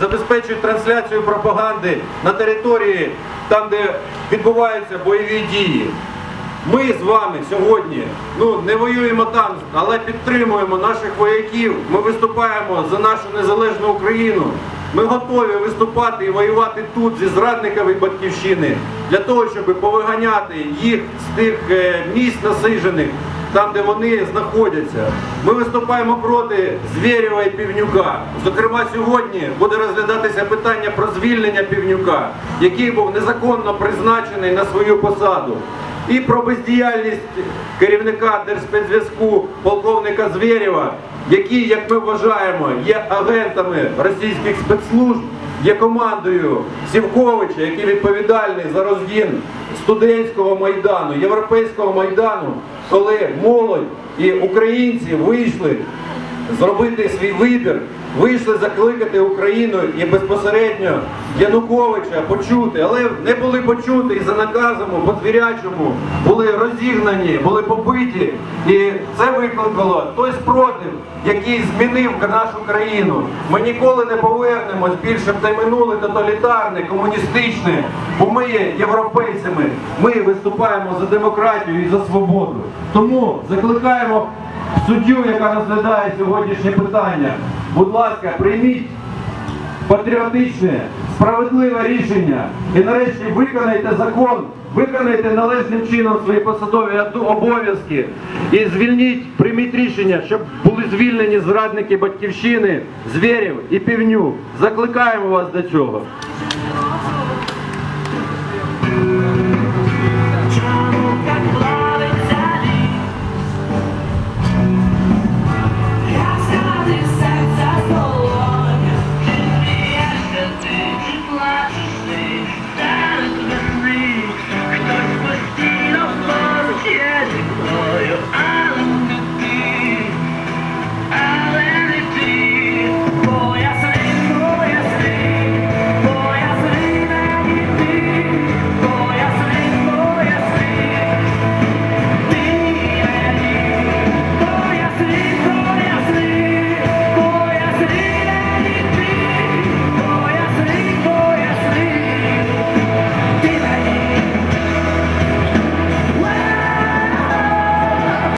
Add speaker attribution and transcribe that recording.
Speaker 1: забезпечують трансляцію пропаганди на території, там, де відбуваються бойові дії. Ми з вами сьогодні ну не воюємо там, але підтримуємо наших вояків. Ми виступаємо за нашу незалежну Україну. Ми готові виступати і воювати тут зі зрадниками батьківщини для того, щоб повиганяти їх з тих е, місць насижених, там де вони знаходяться. Ми виступаємо проти Звєрєва і Півнюка. Зокрема, сьогодні буде розглядатися питання про звільнення Півнюка, який був незаконно призначений на свою посаду і про бездіяльність керівника Держспецзв'язку полковника Звєрєва, які, як ми вважаємо, є агентами російських спецслужб, є командою Сівковича, який відповідальний за розгін студентського майдану, європейського майдану, коли молодь і українці вийшли зробити свій вибір, вийшли закликати Україну і безпосередньо Януковича почути, але не були почути і за наказом по звірячому були розігнані, були побиті. І це викликало той спротив, який змінив нашу країну. Ми ніколи не повернемось більше в те минуле тоталітарне, комуністичне, бо ми є європейцями. Ми виступаємо за демократію і за свободу. Тому закликаємо суддю, яка розглядає сьогоднішнє питання. Будь ласка, прийміть патріотичне, справедливе рішення і нарешті виконайте закон, виконайте належним чином свої посадові обов'язки і звільніть, прийміть рішення, щоб були звільнені зрадники батьківщини, звірів і півню. Закликаємо вас до цього.